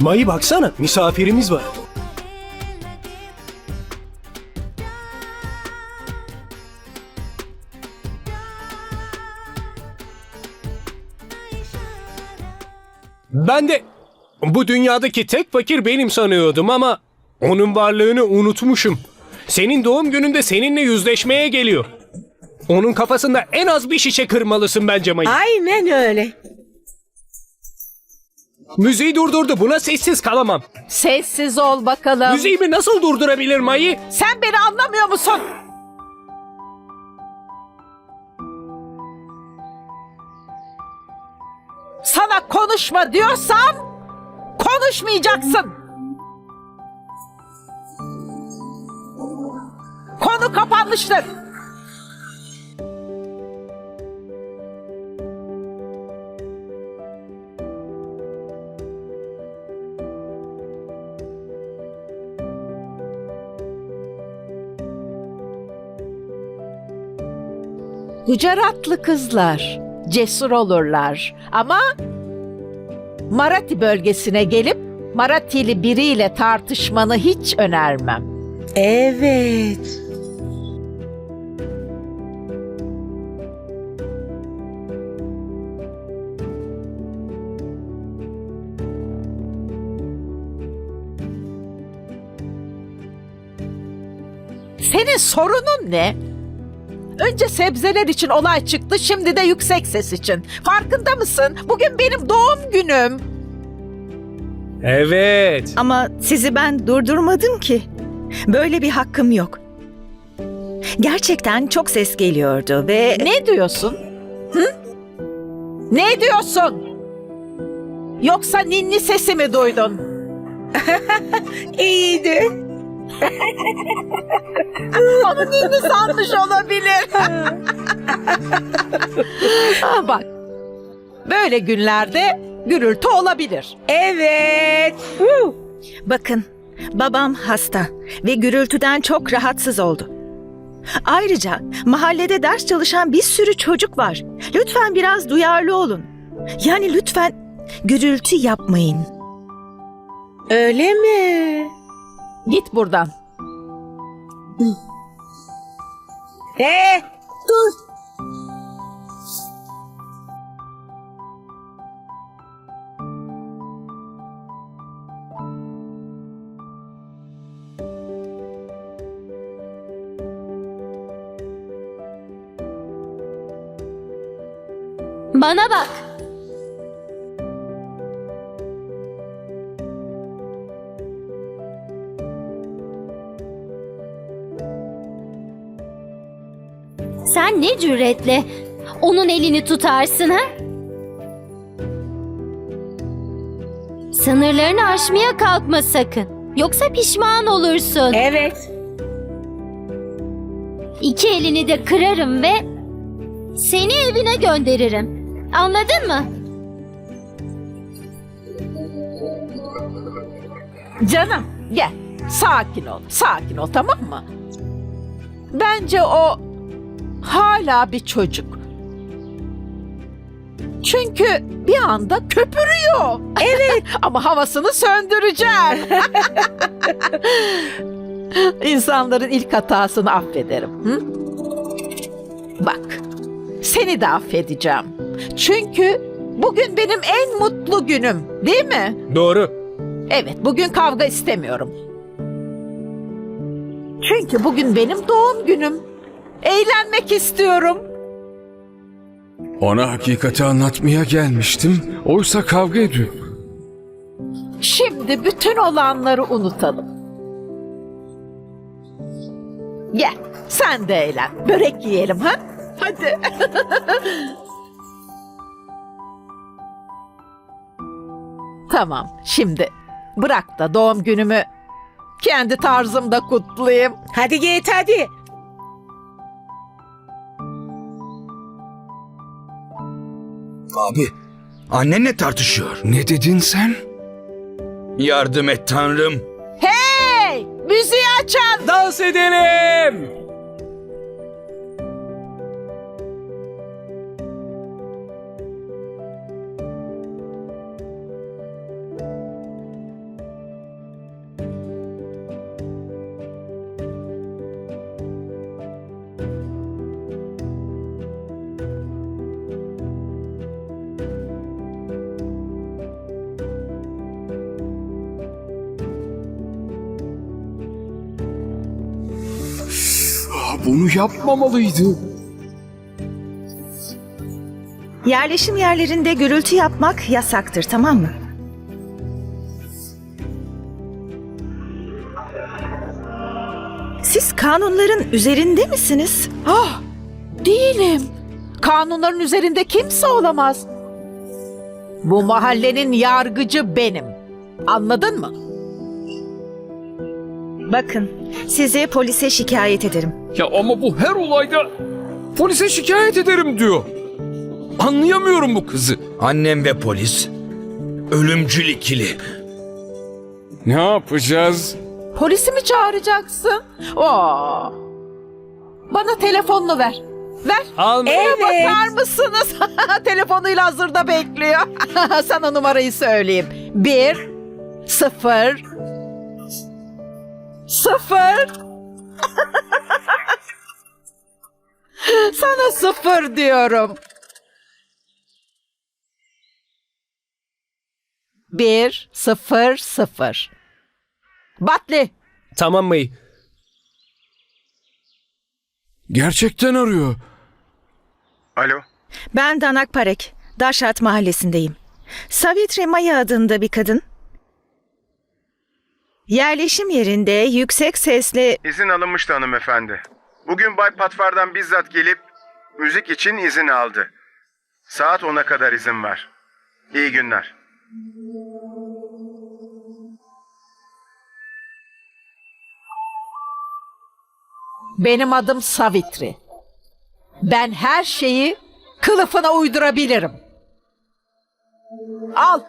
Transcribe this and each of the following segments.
Mayı baksana misafirimiz var. Ben de bu dünyadaki tek fakir benim sanıyordum ama onun varlığını unutmuşum. Senin doğum gününde seninle yüzleşmeye geliyor. Onun kafasında en az bir şişe kırmalısın bence Mayı. Aynen öyle. Müziği durdurdu. Buna sessiz kalamam. Sessiz ol bakalım. Müziğimi nasıl durdurabilir Mayı? Sen beni anlamıyor musun? Sana konuşma diyorsam konuşmayacaksın. Konu kapanmıştır. Gujaratlı kızlar cesur olurlar ama Marathi bölgesine gelip Marathili biriyle tartışmanı hiç önermem. Evet. Senin sorunun ne? Önce sebzeler için olay çıktı, şimdi de yüksek ses için. Farkında mısın? Bugün benim doğum günüm. Evet. Ama sizi ben durdurmadım ki. Böyle bir hakkım yok. Gerçekten çok ses geliyordu ve Ne diyorsun? Hı? Ne diyorsun? Yoksa ninni sesi mi duydun? İyiydi. Onu ninni sanmış olabilir. Ha, Bak, böyle günlerde gürültü olabilir. Evet. bakın babam hasta ve gürültüden çok rahatsız oldu. Ayrıca mahallede ders çalışan bir sürü çocuk var. Lütfen biraz duyarlı olun. Yani lütfen gürültü yapmayın. Öyle mi? Git buradan. He, dur. Bana bak. Sen ne cüretle onun elini tutarsın ha? Sınırlarını aşmaya kalkma sakın. Yoksa pişman olursun. Evet. İki elini de kırarım ve seni evine gönderirim. Anladın mı? Canım gel. Sakin ol. Sakin ol tamam mı? Bence o hala bir çocuk. Çünkü bir anda köpürüyor. Evet. Ama havasını söndüreceğim. İnsanların ilk hatasını affederim. Hı? Bak. Seni de affedeceğim. Çünkü bugün benim en mutlu günüm, değil mi? Doğru. Evet, bugün kavga istemiyorum. Çünkü bugün benim doğum günüm. Eğlenmek istiyorum. Ona hakikati anlatmaya gelmiştim. Oysa kavga ediyor. Şimdi bütün olanları unutalım. Gel, sen de eğlen. Börek yiyelim ha? Hadi. tamam, şimdi bırak da doğum günümü kendi tarzımda kutlayayım. Hadi git hadi. Abi, annenle tartışıyor. Ne dedin sen? Yardım et Tanrım. Hey! Müziği açan! Dans edelim. Bunu yapmamalıydı. Yerleşim yerlerinde gürültü yapmak yasaktır tamam mı? Siz kanunların üzerinde misiniz? Ah, değilim. Kanunların üzerinde kimse olamaz. Bu mahallenin yargıcı benim. Anladın mı? Bakın, sizi polise şikayet ederim. Ya ama bu her olayda polise şikayet ederim diyor. Anlayamıyorum bu kızı. Annem ve polis ölümcül ikili. Ne yapacağız? Polisi mi çağıracaksın? Oo. Bana telefonunu ver. Ver. Alma. Evet. Bakar mısınız? Telefonuyla hazırda bekliyor. Sana numarayı söyleyeyim. Bir, sıfır, sıfır. Sana sıfır diyorum. Bir, sıfır, sıfır. Batli. Tamam Mayı. Gerçekten arıyor. Alo. Ben Danak Parek, Daşat mahallesindeyim. Savitri Maya adında bir kadın. Yerleşim yerinde yüksek sesle İzin alınmıştı hanımefendi. Bugün Bay Patvar'dan bizzat gelip müzik için izin aldı. Saat 10'a kadar izin var. İyi günler. Benim adım Savitri. Ben her şeyi kılıfına uydurabilirim. Al.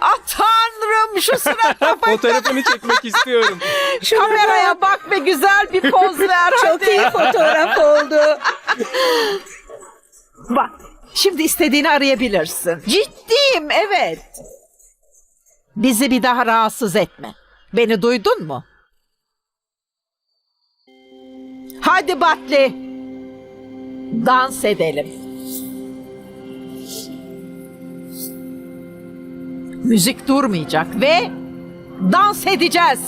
Ah tanrım şu bak. Fotoğrafını çekmek istiyorum. Kameraya bak ve güzel bir poz ver Çok hadi. iyi fotoğraf oldu. Bak şimdi istediğini arayabilirsin. Ciddiyim evet. Bizi bir daha rahatsız etme. Beni duydun mu? Hadi Batli. Dans edelim. Müzik durmayacak ve dans edeceğiz.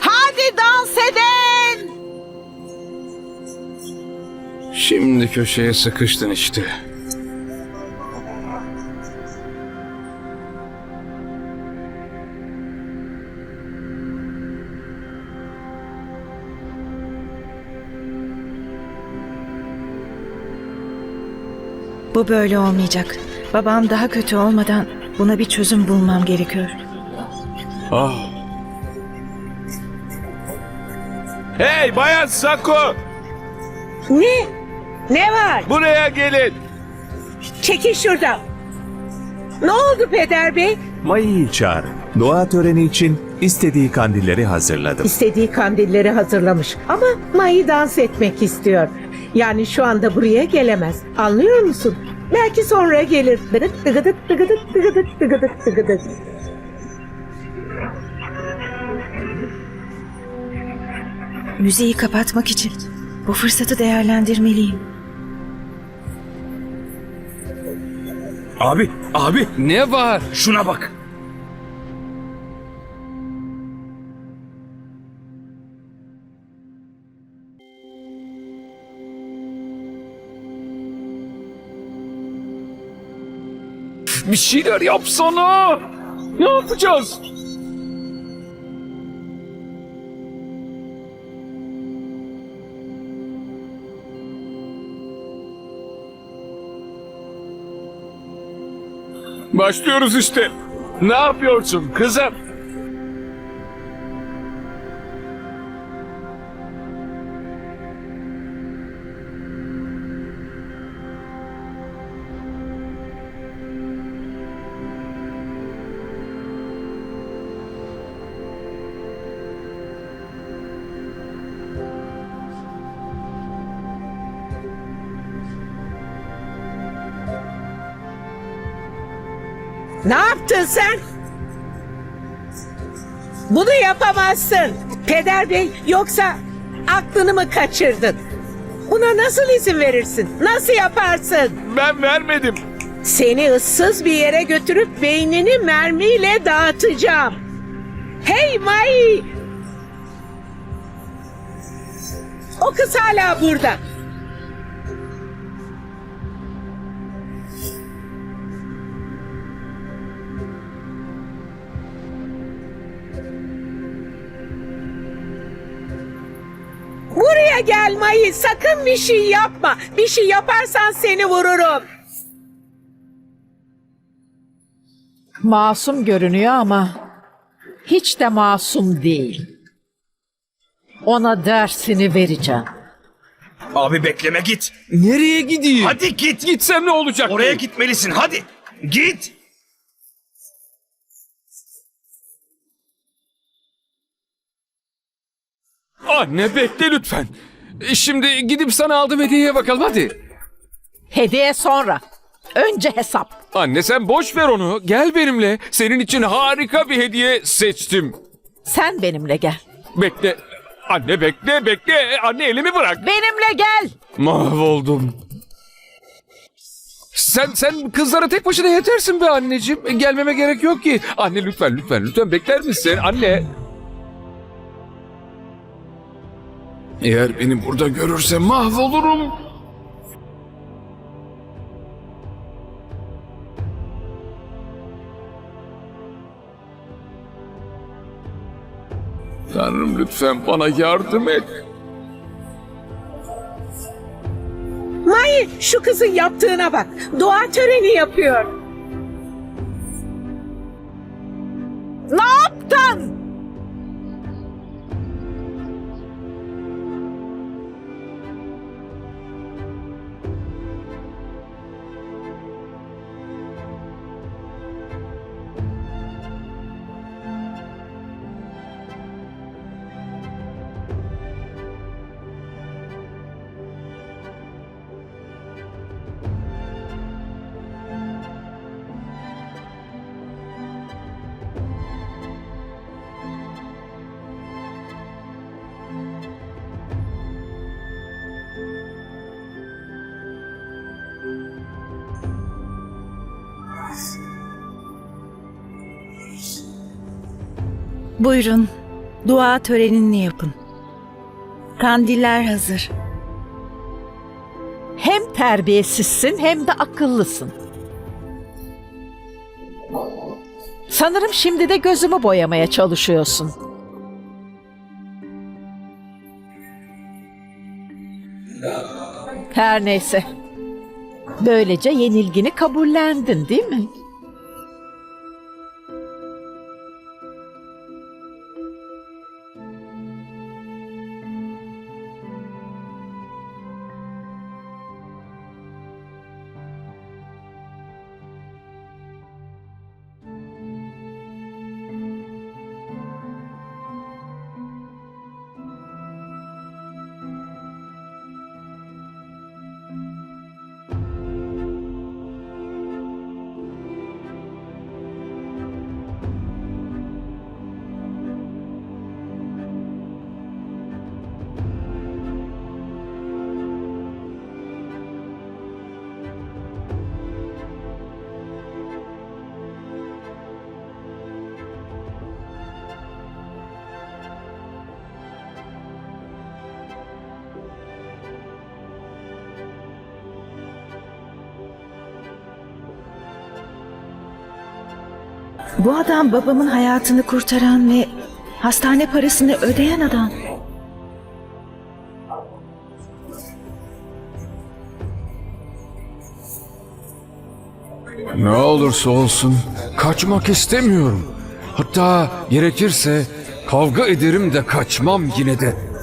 Hadi dans edin. Şimdi köşeye sıkıştın işte. Bu böyle olmayacak. Babam daha kötü olmadan buna bir çözüm bulmam gerekiyor. Ah. Hey Bayan Sako! Ne? Ne var? Buraya gelin. Çekil şuradan. Ne oldu peder bey? Mayı'yı çağır. Doğa töreni için istediği kandilleri hazırladım. İstediği kandilleri hazırlamış ama Mayı dans etmek istiyor. Yani şu anda buraya gelemez. Anlıyor musun? Belki sonra gelir. Dıgıdık dıgıdık dıgıdık dıgıdık dıgıdık dıgıdık. Müziği kapatmak için bu fırsatı değerlendirmeliyim. Abi, abi Ne var? şuna bak. Bir şeyler yapsana. Ne yapacağız? Başlıyoruz işte. Ne yapıyorsun kızım? Ne yaptın sen? Bunu yapamazsın. Peder bey yoksa aklını mı kaçırdın? Buna nasıl izin verirsin? Nasıl yaparsın? Ben vermedim. Seni ıssız bir yere götürüp beynini mermiyle dağıtacağım. Hey Mai! O kız hala burada. Buraya gel. Sakın bir şey yapma. Bir şey yaparsan seni vururum. Masum görünüyor ama hiç de masum değil. Ona dersini vereceğim. Abi bekleme git. Nereye gideyim? Hadi git. Gitsem ne olacak? Oraya gitmelisin hadi. Git. Anne bekle lütfen. E, Şimdi gidip sana aldığım hediyeye bakalım hadi. Hediye sonra. Önce hesap. Anne sen boş ver onu. Gel benimle. Senin için harika bir hediye seçtim. Sen benimle gel. Bekle. Anne bekle bekle. Anne elimi bırak. Benimle gel. Mahvoldum. Sen sen kızlara tek başına yetersin be anneciğim. E, Gelmeme gerek yok ki. Anne lütfen lütfen lütfen bekler misin? Anne. Eğer beni burada görürse mahvolurum. Tanrım lütfen bana yardım et. Mai şu kızın yaptığına bak. Dua töreni yapıyor. Buyurun. Dua törenini yapın. Kandiller hazır. Hem terbiyesizsin hem de akıllısın. Sanırım şimdi de gözümü boyamaya çalışıyorsun. Her neyse. Böylece yenilgini kabullendin değil mi? Bu adam babamın hayatını kurtaran ve hastane parasını ödeyen adam. Ne olursa olsun kaçmak istemiyorum. Hatta gerekirse kavga ederim de kaçmam yine de.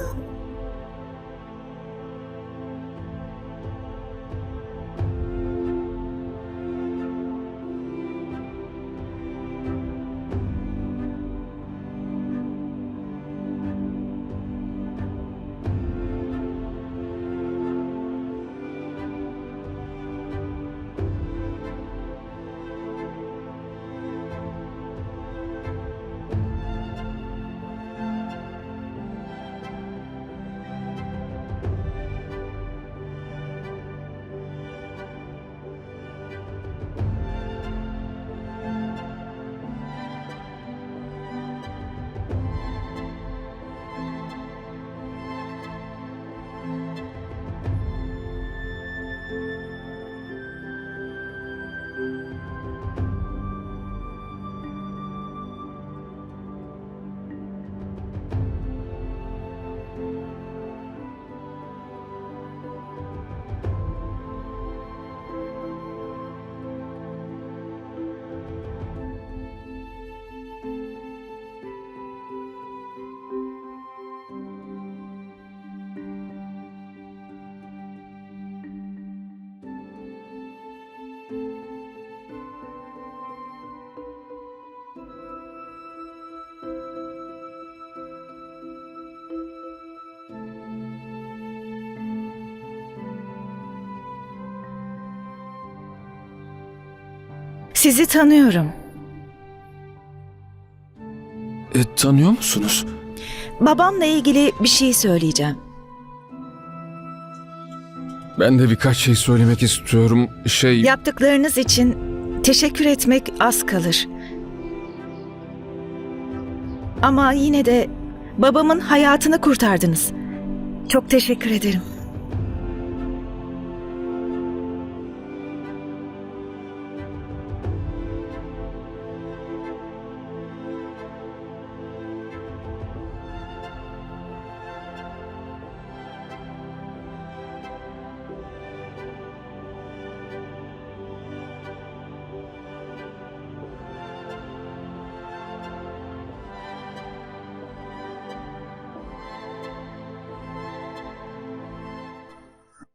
Sizi tanıyorum. E, tanıyor musunuz? Babamla ilgili bir şey söyleyeceğim. Ben de birkaç şey söylemek istiyorum. Şey... Yaptıklarınız için teşekkür etmek az kalır. Ama yine de babamın hayatını kurtardınız. Çok teşekkür ederim.